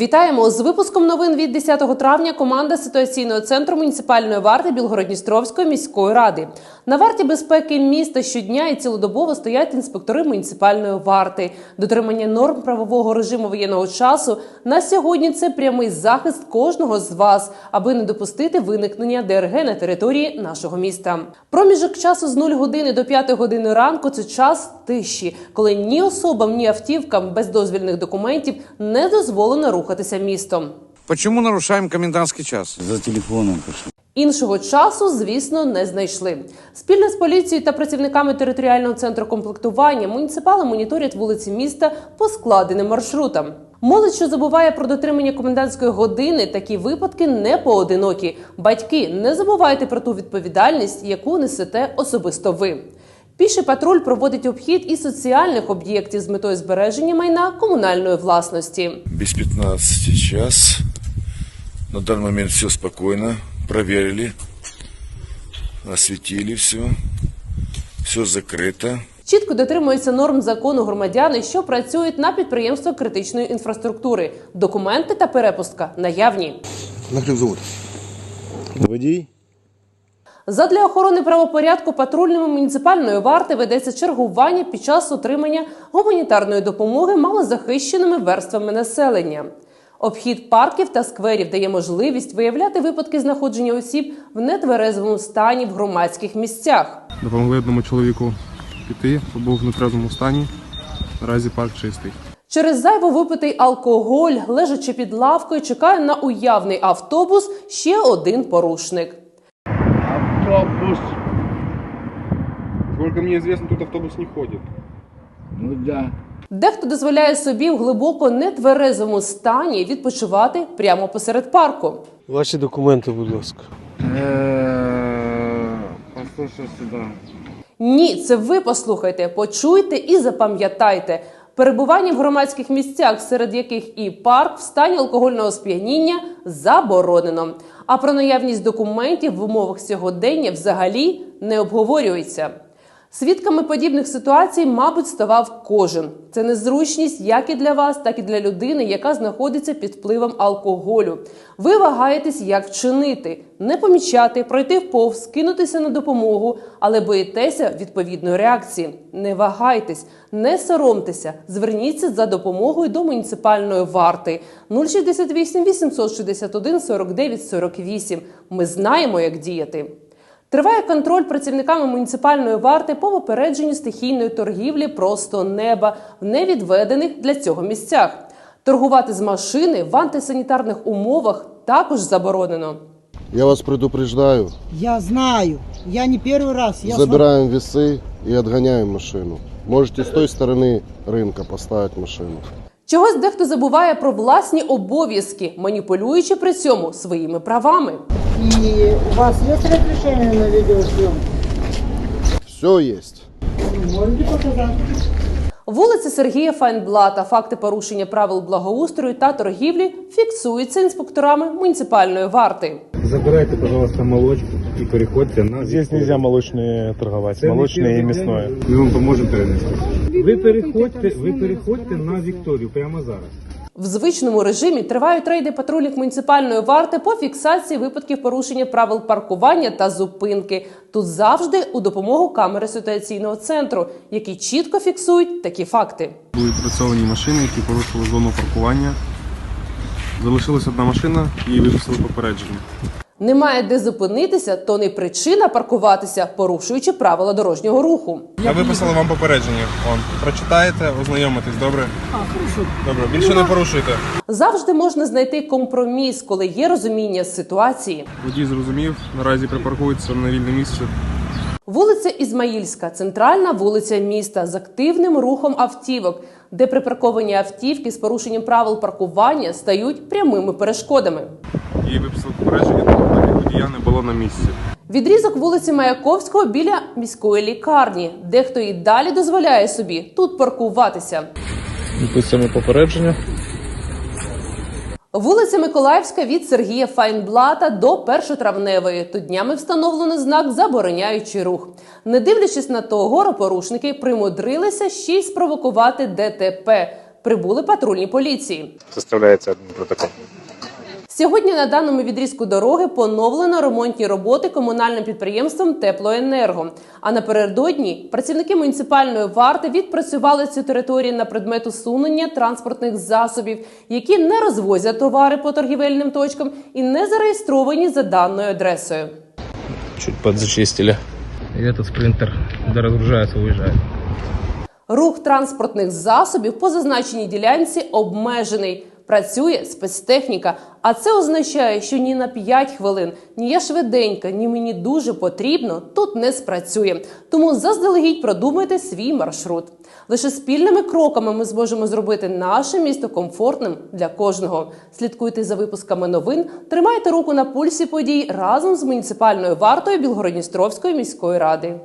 Вітаємо з випуском новин від 10 травня. Команда ситуаційного центру муніципальної варти Білгородністровської міської ради. На варті безпеки міста щодня і цілодобово стоять інспектори муніципальної варти. Дотримання норм правового режиму воєнного часу на сьогодні це прямий захист кожного з вас, аби не допустити виникнення ДРГ на території нашого міста. Проміжок часу з 0 години до 5 години ранку це час тиші, коли ні особам, ні автівкам без дозвільних документів не дозволено рухатися містом. Почему нарушаем комендантский час? За телефоном пошли. Іншого часу, звісно, не знайшли. Спільно з поліцією та працівниками територіального центру комплектування муніципали моніторять вулиці міста по складеним маршрутам. Молодь, що забуває про дотримання комендантської години, такі випадки не поодинокі. Батьки, не забувайте про ту відповідальність, яку несете особисто ви. Піший патруль проводить обхід і соціальних об'єктів з метою збереження майна комунальної власності. Без 15 час. На данный момент все спокойно. Проверили. Осветили все. Все закрыто. Чітко дотримуються норм закону громадяни, що працюють на підприємствах критичної інфраструктури. Документи та перепустка наявні. На хлібзавод. Водій? Задля охорони правопорядку патрульними муніципальної варти ведеться чергування під час отримання гуманітарної допомоги малозахищеними верствами населення. Обхід парків та скверів дає можливість виявляти випадки знаходження осіб в нетверезовому стані в громадських місцях. Допомогли одному чоловіку піти, бо був в нетрезвому стані. Наразі парк чистий. Через зайво випитий алкоголь, лежачи під лавкою, чекає на уявний автобус ще один порушник. Автобус. Сколько мне известно, тут автобус не ходит. Ну да. Дехто дозволяє собі в глибоко нетверезому стані відпочивати прямо посеред парку. Ваші документи, будь ласка. Послушай сюда. Ні, це ви послухайте, почуйте і запам'ятайте. Перебування в громадських місцях, серед яких і парк в стані алкогольного сп'яніння заборонено. А про наявність документів в умовах сьогодення взагалі не обговорюється. Свідками подібних ситуацій, мабуть, ставав кожен. Це незручність як і для вас, так і для людини, яка знаходиться під впливом алкоголю. Ви вагаєтесь, як вчинити, не помічати, пройти вповз, кинутися на допомогу, але боїтеся відповідної реакції. Не вагайтесь, не соромтеся, зверніться за допомогою до муніципальної варти 068 861 49 48. Ми знаємо, як діяти. Триває контроль працівниками муніципальної варти по попередженню стихійної торгівлі просто неба в невідведених для цього місцях. Торгувати з машини в антисанітарних умовах також заборонено. Я вас предупреждаю, Я знаю. Я не первый раз. Я забираем весы и отгоняем машину. Можете с той стороны рынка поставить машину. Чогось дехто забуває про власні обов'язки, маніпулюючи при цьому своїми правами. смотрю. И у вас есть разрешение на видеосъемку? Все есть. Можете показать? Вулиця Сергія Файнблата. Факти порушення правил благоустрою та торгівлі фіксуються інспекторами муніципальної варти. Забирайте, пожалуйста, молочку и переходьте на Здесь нельзя молочные торговать. Це не Молочные и первый мясное. день. Ми вам поможемо перенести. Ви переходьте, ви переходьте на Вікторію прямо зараз. В звичному режимі тривають рейди патрульних муніципальної варти по фіксації випадків порушення правил паркування та зупинки. Тут завжди у допомогу камери ситуаційного центру, які чітко фіксують такі факти. Були працьовані машини, які порушили зону паркування. Залишилась одна машина і виписали попередження. Немає де зупинитися, то не причина паркуватися, порушуючи правила дорожнього руху. Я виписала вам попередження. Он прочитаєте, ознайомитесь, добре? А, хорошо. Добре, більше не порушуйте. Завжди можна знайти компроміс, коли є розуміння ситуації. Водій зрозумів, наразі припаркується на вільне місце. Вулиця Ізмаїльська, центральна вулиця міста з активним рухом автівок, де припарковані автівки з порушенням правил паркування стають прямими перешкодами. І виписали попередження, водія не було на місці. Відрізок вулиці Маяковського біля міської лікарні. Дехто і далі дозволяє собі тут паркуватися. Виписуємо попередження. Вулиця Миколаївська від Сергія Файнблата до Першотравневої. Тут днями встановлено знак забороняючий рух. Не дивлячись на то, горопорушники примудрилися ще й спровокувати ДТП. Прибули патрульні поліції. Составляється адмінпротокол. Сьогодні на даному відрізку дороги поновлено ремонтні роботи комунальним підприємством Теплоенерго. А напередодні працівники муніципальної варти відпрацювали цю територію на предмет усунення транспортних засобів, які не розвозять товари по торгівельним точкам і не зареєстровані за даною адресою. Чуть подзачистили. І этот спринтер, де розгружається, уїжджає. Рух транспортних засобів по зазначеній ділянці обмежений. Працює спецтехніка, а це означає, що ні на 5 хвилин, ні я швиденька, ні мені дуже потрібно тут не спрацює. Тому заздалегідь продумайте свій маршрут. Лише спільними кроками ми зможемо зробити наше місто комфортним для кожного. Слідкуйте за випусками новин, тримайте руку на пульсі подій разом з муніципальною вартою Білгородністровської міської ради.